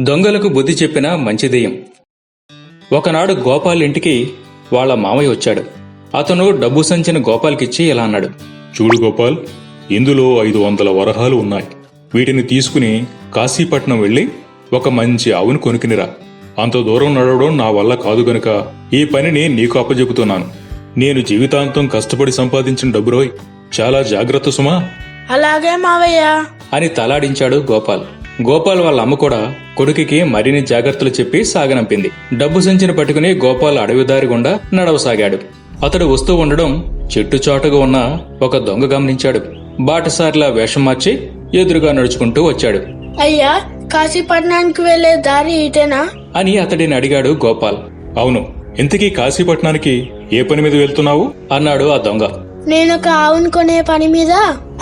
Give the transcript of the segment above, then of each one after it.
దొంగలకు బుద్ధి చెప్పిన మంచి దెయ్యం ఒకనాడు గోపాల్ ఇంటికి వాళ్ళ మామయ్య వచ్చాడు. అతను డబ్బు సంచిన గోపాల్కిచ్చి ఇలా అన్నాడు. చూడు గోపాల్ ఇందులో ఐదు వందల వరహాలు ఉన్నాయి. వీటిని తీసుకుని కాశీపట్నం వెళ్ళి ఒక మంచి ఆవును కొనుక్కునిరా. అంత దూరం నడవడం నా వల్ల కాదు గనుక ఈ పనిని నీకు అప్పజెపుతున్నాను నేను జీవితాంతం కష్టపడి సంపాదించిన డబ్బు రోయ్ చాలా జాగ్రత్త సుమా. అలాగే మావయ్య. అని తలాడించాడు గోపాల్. గోపాల్ వాళ్ళ అమ్మ కూడా కొడుకుకి మరిన్ని జాగ్రత్తలు చెప్పి సాగనంపింది. డబ్బు సంచిని పట్టుకుని గోపాల్ అడవి దారి గుండా నడవసాగాడు. అతడు వస్తూ ఉండడం చెట్టు చాటుగా ఉన్న ఒక దొంగ గమనించాడు. బాటసారిలా వేషం మార్చి ఎదురుగా నడుచుకుంటూ వచ్చాడు. అయ్యా కాశీపట్నానికి వెళ్ళే దారి ఇటేనా? అని అతడిని అడిగాడు గోపాల్. అవును ఇంతకీ కాశీపట్నానికి ఏ పని మీద వెళ్తున్నావు? అన్నాడు ఆ దొంగ. నేను ఒక ఆవును కొనే పని మీద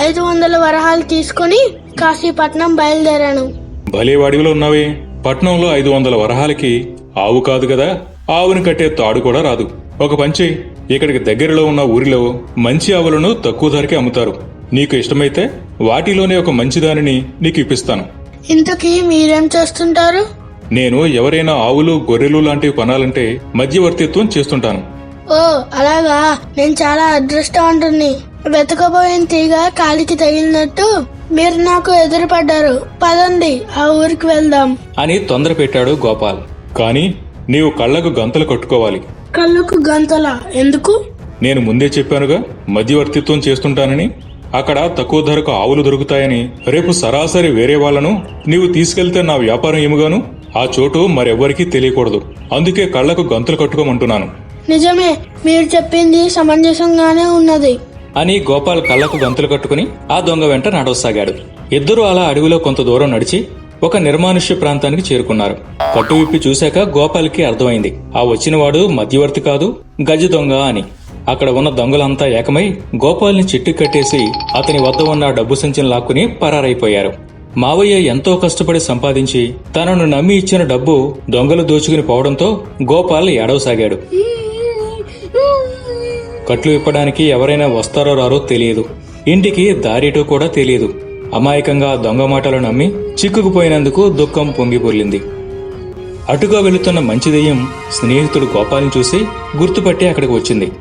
ఐదు వందల వరహాలు తీసుకుని కాశీపట్నం బయలుదేరాను. భలే వాడివిలో ఉన్నావే? పట్నంలో ఐదు వందల వరహాలకి ఆవు కాదు కదా? ఆవుని కట్టే తాడు కూడా రాదు. ఒక పంచి ఇక్కడికి దగ్గరలో ఉన్న ఊరిలో మంచి ఆవులను తక్కువ ధరకే అమ్ముతారు. నీకు ఇష్టమైతే వాటిలోనే ఒక మంచి దానిని నీకు ఇప్పిస్తాను. ఇంతకీ మీరేం చేస్తుంటారు? నేను ఎవరైనా ఆవులు గొర్రెలు లాంటివి కొనాలంటే మధ్యవర్తిత్వం చేస్తుంటాను. ఓ అలాగా. నేను చాలా అదృష్టవంతుణ్ణి. వెతకబోయిన తీగ కాలికి తగిలినట్టు మీరు నాకు ఎదురుపడ్డారు. పదండి ఆ ఊరికి వెళ్దాం. అని తొందర పెట్టాడు గోపాల్. కానీ నీవు కళ్ళకు గంతలు కట్టుకోవాలి. కళ్ళకు గంతల? ఎందుకు? నేను ముందే చెప్పానుగా మధ్యవర్తిత్వం చేస్తుంటానని. అక్కడ తక్కువ ధరకు ఆవులు దొరుకుతాయని. రేపు సరాసరి వేరే వాళ్ళను నీవు తీసుకెళ్తే నా వ్యాపారం ఏముగాను? ఆ చోటు మరెవ్వరికీ తెలియకూడదు. అందుకే కళ్ళకు గంతులు కట్టుకోమంటున్నాను. నిజమే మీరు చెప్పింది సమంజసంగానే ఉన్నది. అని గోపాల్ కళ్ళకు గంతులు కట్టుకుని ఆ దొంగ వెంట నడవసాగాడు. ఇద్దరూ అలా అడవిలో కొంత దూరం నడిచి ఒక నిర్మానుష్య ప్రాంతానికి చేరుకున్నారు. కట్టు విప్పి చూశాక గోపాల్కి అర్థమైంది. ఆ వచ్చినవాడు మధ్యవర్తి కాదు గజ దొంగ అని. అక్కడ ఉన్న దొంగలంతా ఏకమై గోపాల్ని చెట్టు కట్టేసి అతని వద్ద ఉన్న డబ్బు సంచిని లాక్కుని పరారైపోయారు. మావయ్య ఎంతో కష్టపడి సంపాదించి తనను నమ్మి ఇచ్చిన డబ్బు దొంగలు దోచుకుని పోవడంతో గోపాల్ ఏడవసాగాడు. కట్లు విప్పడానికి ఎవరైనా వస్తారో రారో తెలియదు. ఇంటికి దారిటో కూడా తెలియదు. అమాయకంగా దొంగ మాటలు నమ్మి చిక్కుకుపోయినందుకు దుఃఖం పొంగిపొర్లింది అటుగా వెళుతున్న మంచి దెయ్యం స్నేహితుడు గోపాల్ని చూసి గుర్తుపట్టి అక్కడికి వచ్చింది.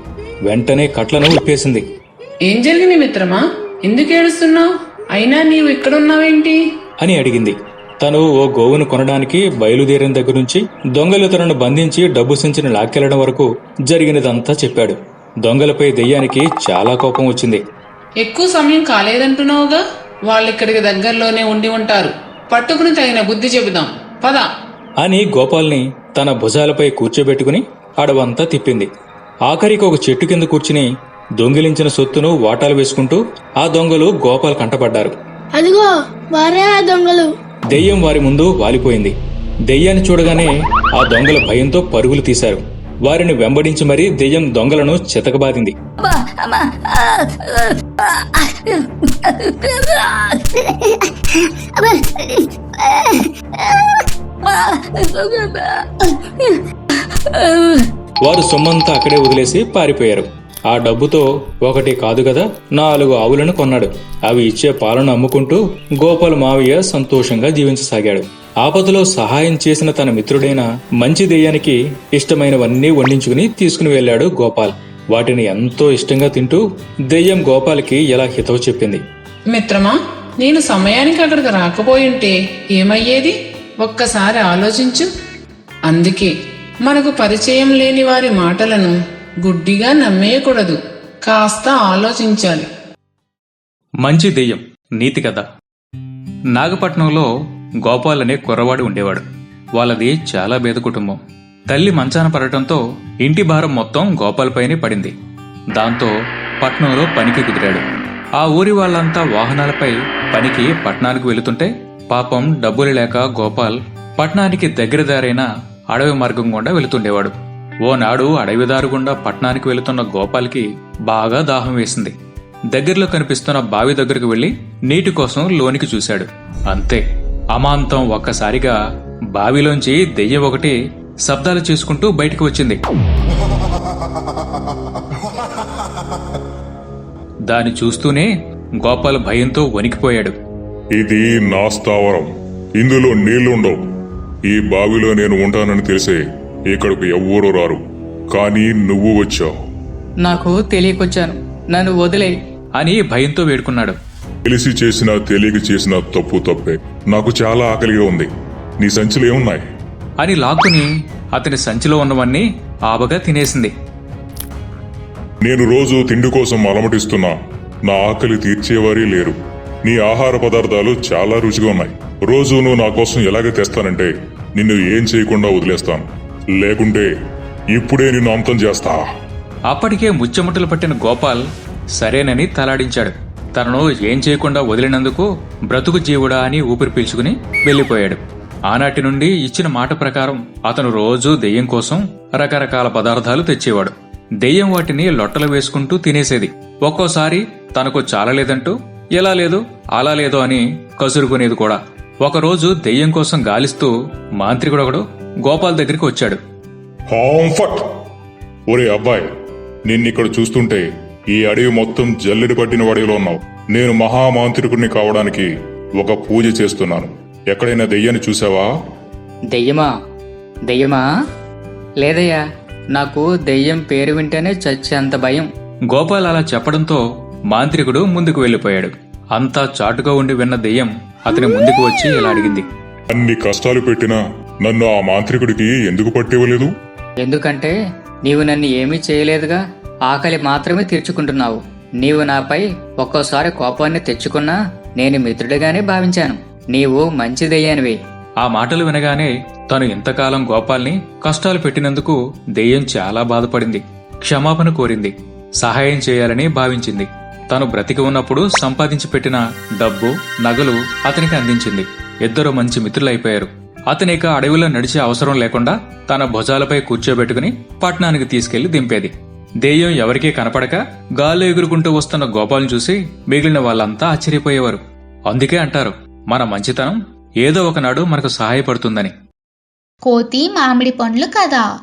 వెంటనే కట్లను విప్పేసింది. ఏం జరిగింది మిత్రమా? ఎందుకు ఏడుస్తున్నావు? అయినా నీవు ఇక్కడున్నావేంటి? అని అడిగింది. తను ఓ గోవును కొనడానికి బయలుదేరిన దగ్గర నుంచి దొంగలు తనను బంధించి డబ్బు సంచిని లాక్కెళ్ళడం వరకు జరిగినదంతా చెప్పాడు. దొంగలపై దెయ్యానికి చాలా కోపం వచ్చింది. ఎక్కువ సమయం కాలేదంటున్నావుగా? వాళ్ళిక్కడికి దగ్గరలోనే ఉండి ఉంటారు. పట్టుకుని తగిన బుద్ధి చెబుదాం. పద. అని గోపాల్ని తన భుజాలపై కూర్చోబెట్టుకుని అడవంతా తిప్పింది. ఆఖరికి ఒక చెట్టు కింద కూర్చుని దొంగిలించిన సొత్తును వాటాలు వేసుకుంటూ ఆ దొంగలు గోపాల్ కంటపడ్డారు. అదిగో వారే ఆ దొంగలు. దెయ్యం వారి ముందు వాలిపోయింది. దెయ్యాన్ని చూడగానే ఆ దొంగల భయంతో పరుగులు తీశారు. వారిని వెంబడించి మరీ దెయ్యం దొంగలను చితకబాదింది. వారు సొమ్మంతా అక్కడే వదిలేసి పారిపోయారు. ఆ డబ్బుతో ఒకటి కాదు కదా నాలుగు ఆవులను కొన్నాడు. అవి ఇచ్చే పాలను అమ్ముకుంటూ గోపాల్ మావయ్య సంతోషంగా జీవించసాగాడు. ఆపదలో సహాయం చేసిన తన మిత్రుడైన మంచి దెయ్యానికి ఇష్టమైనవన్నీ వండించుకుని తీసుకుని వెళ్ళాడు గోపాల్. వాటిని ఎంతో ఇష్టంగా తింటూ దెయ్యం గోపాల్కి ఎలా హితవు చెప్పింది. మిత్రమా నేను సమయానికి అక్కడికి రాకపోయుంటే ఏమయ్యేది? ఒక్కసారి ఆలోచించు. అందుకే మనకు పరిచయం లేని వారి మాటలను గుడ్డిగా నమ్మేయకూడదు. కాస్త ఆలోచించాలి. మంచి దెయ్యం నీతి కథ. నాగపట్నంలో గోపాల్ అనే కుర్రవాడు ఉండేవాడు. వాళ్ళది చాలా పేద కుటుంబం. తల్లి మంచాన పడటంతో ఇంటి భారం మొత్తం గోపాల్ పైనే పడింది. దాంతో పట్నంలో పనికి కుదిరాడు. ఆ ఊరి వాళ్ళంతా వాహనాలపై పనికి పట్నానికి వెళుతుంటే పాపం డబ్బులు లేక గోపాల్ పట్నానికి దగ్గర దారైన అడవి మార్గం గుండా వెళుతుండేవాడు. ఓనాడు అడవిదారు గుండా పట్నానికి వెళుతున్న గోపాల్కి బాగా దాహం వేసింది. దగ్గరలో కనిపిస్తున్న బావి దగ్గరకు వెళ్ళి నీటి కోసం లోనికి చూశాడు. అంతే. అమాంతం ఒక్కసారిగా బావిలోంచి దెయ్యం ఒకటి శబ్దాలు చేసుకుంటూ బయటికి వచ్చింది. దాన్ని చూస్తూనే గోపాల్ భయంతో వణికిపోయాడు. ఇది నా స్థావరం. ఇందులో నీళ్ళుండవు. ఈ బావిలో నేను ఉంటానని తెలిసే ఇక్కడకు ఎవ్వరూ రారు. కానీ నువ్వు వచ్చావు. నాకు తెలియకొచ్చాను. నన్ను వదిలేయి. అని భయంతో వేడుకున్నాడు. తెలిసి చేసినా తెలియక చేసిన తప్పు తప్పే. నాకు చాలా ఆకలిగా ఉంది. నీ సంచులు ఏమున్నాయి? అని లాక్కుని అతని సంచిలో ఉన్నవన్నీ ఆబగా తినేసింది. నేను రోజు తిండి కోసం అలమటిస్తున్నా. నా ఆకలి తీర్చేవారే లేరు. నీ ఆహార పదార్థాలు చాలా రుచిగా ఉన్నాయి. రోజు నువ్వు నా కోసం ఎలాగ తెస్తానంటే నిన్ను ఏం చేయకుండా వదిలేస్తాను. లేకుంటే ఇప్పుడే నిన్ను అంతం చేస్తా. అప్పటికే ముచ్చెముట్టలు పట్టిన గోపాల్ సరేనని తలాడించాడు. తనను ఏం చేయకుండా వదిలినందుకు బ్రతుకు జీవుడా అని ఊపిరి పీల్చుకుని వెళ్ళిపోయాడు. ఆనాటి నుండి ఇచ్చిన మాట ప్రకారం అతను రోజూ దెయ్యం కోసం రకరకాల పదార్థాలు తెచ్చేవాడు. దెయ్యం వాటిని లొట్టలు వేసుకుంటూ తినేసేది. ఒక్కోసారి తనకు చాలలేదంటూ ఎలా లేదు అలా లేదు అని కసురుకునేది కూడా. ఒకరోజు దెయ్యం కోసం గాలిస్తూ మాంత్రికుడొకడు గోపాల్ దగ్గరికి వచ్చాడు. ఒరే అబ్బాయి నిన్నిక్కడ చూస్తుంటే ఈ అడవి మొత్తం జల్లెడి పట్టిన వాడిలో ఉన్నావు. నేను మహామాంత్రికుడిని కావడానికి ఒక పూజ చేస్తున్నాను. ఎక్కడైనా దెయ్యాన్ని చూసావా? దెయ్యమా? దెయ్యమా? లేదయ్యా నాకు దెయ్యం పేరు వింటేనే చచ్చేంత భయం. గోపాల్ అలా చెప్పడంతో మాంత్రికుడు ముందుకు వెళ్ళిపోయాడు అంతా చాటుగా ఉండి విన్న దెయ్యం అతని ముందుకు వచ్చి ఇలా అడిగింది. అన్ని కష్టాలు పెట్టినా నన్ను ఆ మాంత్రికుడికి ఎందుకు పట్టివ్వలేదు ఎందుకంటే నీవు నన్ను ఏమీ చేయలేదుగా? ఆకలి మాత్రమే తీర్చుకుంటున్నావు. నీవు నాపై ఒక్కోసారి కోపాన్ని తెచ్చుకున్నా నేను మిత్రుడిగానే భావించాను. నీవు మంచిదయ్యానివి. ఆ మాటలు వినగానే తను ఇంతకాలం గోపాల్ని కష్టాలు పెట్టినందుకు దెయ్యం చాలా బాధపడింది. క్షమాపణ కోరింది. సహాయం చేయాలని భావించింది. తను బ్రతికి ఉన్నప్పుడు సంపాదించి పెట్టిన డబ్బు నగలు అతనికి అందించింది. ఇద్దరు మంచి మిత్రులైపోయారు. అతనిక అడవిలో నడిచే అవసరం లేకుండా తన భుజాలపై కూర్చోబెట్టుకుని పట్నానికి తీసుకెళ్ళి దింపేది. దెయ్యం ఎవరికీ కనపడక గాల్లో ఎగురుకుంటూ వస్తున్న గోపాల్ని చూసి మిగిలిన వాళ్ళంతా ఆశ్చర్యపోయేవారు. అందుకే అంటారు మన మంచితనం ఏదో ఒకనాడు మనకు సహాయపడుతుందని. కోతి మామిడి పండ్లు కదా.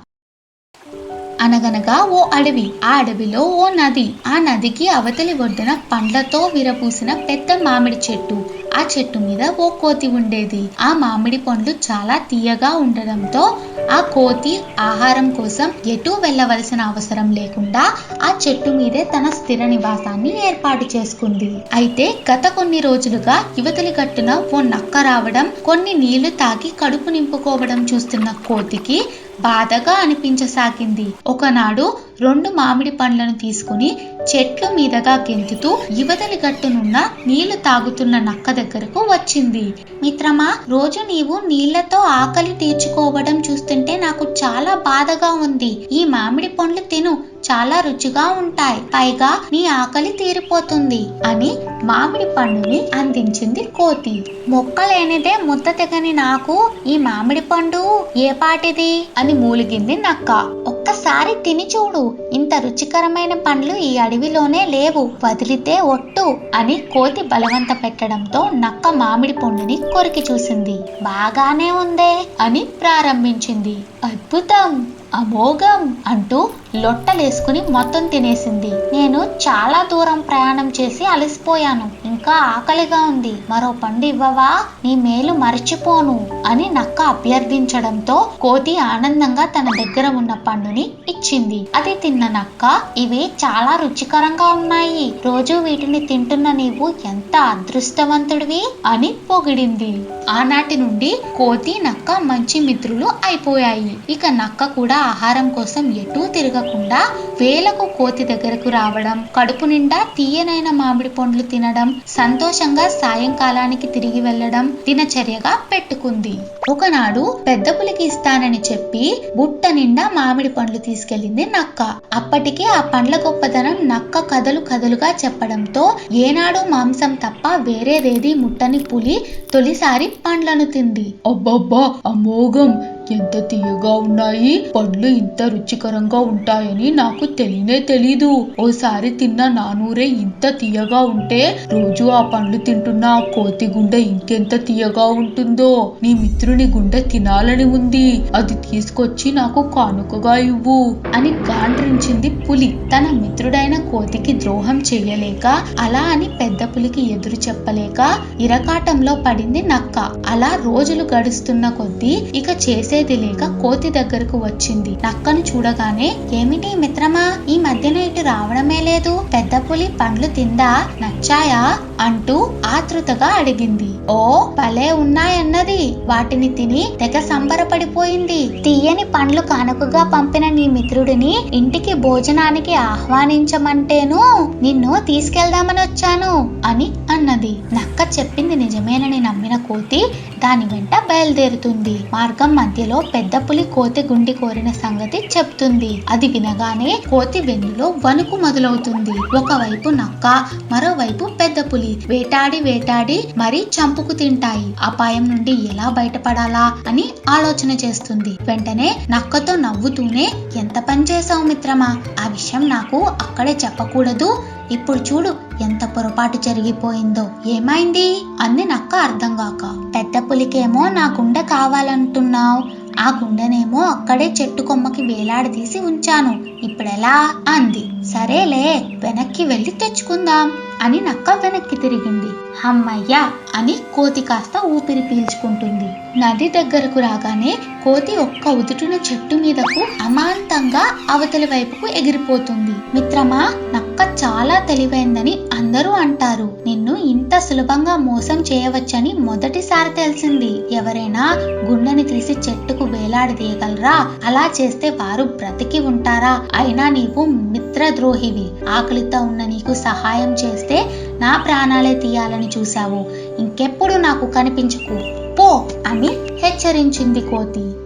అనగనగా ఓ అడవి ఆ అడవిలో ఓ నది. ఆ నదికి అవతలి ఒడ్డున పండ్లతో విరపూసిన పెద్ద మామిడి చెట్టు. ఆ చెట్టు మీద ఓ కోతి ఉండేది. ఆ మామిడి పండ్లు చాలా తీయగా ఉండడంతో ఆ కోతి ఆహారం కోసం ఎటూ వెళ్ళవలసిన అవసరం లేకుండా ఆ చెట్టు మీదే తన స్థిర నివాసాన్ని ఏర్పాటు చేసుకుంది. అయితే గత కొన్ని రోజులుగా యువతలి గట్టున ఓ నక్క రావడం కొన్ని నీళ్ళు తాగి కడుపు నింపుకోవడం చూస్తున్న కోతికి బాధగా అనిపించసాగింది. ఒకనాడు రెండు మామిడి పండ్లను తీసుకుని చెట్ల మీదగా గెంతుతూ యువతలి గట్టునున్న నీళ్ళు తాగుతున్న నక్క దగ్గరకు వచ్చింది. మిత్రమా రోజు నీవు నీళ్ళతో ఆకలి తీర్చుకోవడం చూస్తుంటే నాకు చాలా బాధగా ఉంది. ఈ మామిడి పండ్లు తిను. చాలా రుచిగా ఉంటాయి. పైగా నీ ఆకలి తీరిపోతుంది అని మామిడి పండుని అందించింది కోతి. మొక్కలేనిదే ముద్ద తెగని నాకు ఈ మామిడి పండు ఏ పాటిది అని మూలిగింది నక్క. ఒక్కసారి తిని చూడు. ఇంత రుచికరమైన పండ్లు ఈ అడవిలోనే లేవు. వదిలితే ఒట్టు అని కోతి బలవంత పెట్టడంతో నక్క మామిడి పండుని కొరికి చూసింది. బాగానే ఉందే అని ప్రారంభించింది. అద్భుతం! అమోఘం అంటూ లొట్టలేసుకుని మొత్తం తినేసింది. నేను చాలా దూరం ప్రయాణం చేసి అలసిపోయాను. ఇంకా ఆకలిగా ఉంది. మరో పండు ఇవ్వవా? నీ మేలు మర్చిపోను అని నక్క అభ్యర్థించడంతో కోతి ఆనందంగా తన దగ్గర ఉన్న పండుని ఇచ్చింది. అది తిన్న నక్క ఇవి చాలా రుచికరంగా ఉన్నాయి. రోజు వీటిని తింటున్న నీవు ఎంత అదృష్టవంతుడివి అని పొగిడింది. ఆనాటి నుండి కోతి నక్క మంచి మిత్రులు అయిపోయాయి. ఇక నక్క కూడా ఆహారం కోసం ఎటూ తిరగకుండా వేలకు కోతి దగ్గరకు రావడం కడుపు నిండా తీయనైన మామిడి పండ్లు తినడం సంతోషంగా సాయంకాలానికి తిరిగి వెళ్ళడం దినచర్యగా పెట్టుకుంది. ఒకనాడు పెద్ద పులికి ఇస్తానని చెప్పి బుట్ట నిండా మామిడి పండ్లు తీసుకెళ్ళింది నక్క. అప్పటికే ఆ పండ్ల గొప్పతనం నక్క కథలు కథలుగా చెప్పడంతో ఏనాడు మాంసం తప్ప వేరేదేది ముట్టని పులి తొలిసారి పండ్లను తింది. అబ్బబ్బా! అమోఘం! ఎంత తీయగా ఉన్నాయి? పండ్లు ఇంత రుచికరంగా ఉంటాయని నాకు తెలియనే తెలీదు. ఓసారి తిన్న నానూరే ఇంత తీయగా ఉంటే రోజు ఆ పండ్లు తింటున్న ఆ కోతి గుండె ఇంకెంత తీయగా ఉంటుందో? నీ మిత్రుని గుండె తినాలని ఉంది. అది తీసుకొచ్చి నాకు కానుకగా ఇవ్వు అని గాండ్రించింది పులి. తన మిత్రుడైన కోతికి ద్రోహం చేయలేక అలా అని పెద్ద పులికి ఎదురు చెప్పలేక ఇరకాటంలో పడింది నక్క. అలా రోజులు గడుస్తున్న కొద్దీ ఇక చేసే చేసేది లేక కోతి దగ్గరకు వచ్చింది. నక్కను చూడగానే ఏమిటి మిత్రమా? ఈ మధ్యన ఇటు రావడమే లేదు. పెద్ద పులి పండ్లు తిందా? నచ్చాయా? అంటూ ఆతృతగా అడిగింది. ఓ భలే ఉన్నాయన్నది. వాటిని తిని తెగ సంబరపడిపోయింది. తీయని పండ్లు కానుకగా పంపిన నీ మిత్రుడిని ఇంటికి భోజనానికి ఆహ్వానించమంటేను నిన్ను తీసుకెళ్దామని వచ్చాను అని అన్నది. నక్క చెప్పింది నిజమేనని నమ్మిన కోతి దాని వెంట బయలుదేరుతుంది. మార్గం మధ్యలో పెద్ద పులి కోతి గుండి కోరిన సంగతి చెప్తుంది. అది వినగానే కోతి వెన్నులో వణుకు మొదలవుతుంది. ఒకవైపు నక్క మరోవైపు పెద్ద పులి. వేటాడి వేటాడి మరీ చంపుకు తింటాయి. అపాయం నుండి ఎలా బయటపడాలా అని ఆలోచన చేస్తుంది. వెంటనే నక్కతో నవ్వుతూనే ఎంత పని చేసావు మిత్రమా? ఆ విషయం నాకు అక్కడే చెప్పకూడదు. ఇప్పుడు చూడు ఎంత పొరపాటు జరిగిపోయిందో. ఏమైంది? అని నక్క అర్థం కాక. పెద్ద పులికేమో నా గుండె కావాలంటున్నావు. ఆ గుండెనేమో అక్కడే చెట్టు కొమ్మకి వేలాడదీసి ఉంచాను. ఇప్పుడెలా? అంది. సరేలే వెనక్కి వెళ్ళి తెచ్చుకుందాం అని నక్క వెనక్కి తిరిగింది. హమ్మయ్య అని కోతి కాస్త ఊపిరి పీల్చుకుంటుంది. నది దగ్గరకు రాగానే కోతి ఒక్క ఉదుటున చెట్టు మీదకు అమాంతంగా అవతలి వైపుకు ఎగిరిపోతుంది. మిత్రమా నక్క చాలా తెలివైందని అందరూ అంటారు. నిన్ను ఇంత సులభంగా మోసం చేయవచ్చని మొదటిసారి తెలిసింది. ఎవరైనా గుండెని తీసి చెట్టుకు వేలాడదీయగలరా అలా చేస్తే వారు బ్రతికి ఉంటారా? అయినా నీవు మిత్రద్రోహివి. ఆకలితో ఉన్న నీకు సహాయం చేస్తే నా ప్రాణాలే తీయాలని చూశావు. ఇంకెప్పుడు నాకు కనిపించకు. పో అని హెచ్చరించింది కోతి.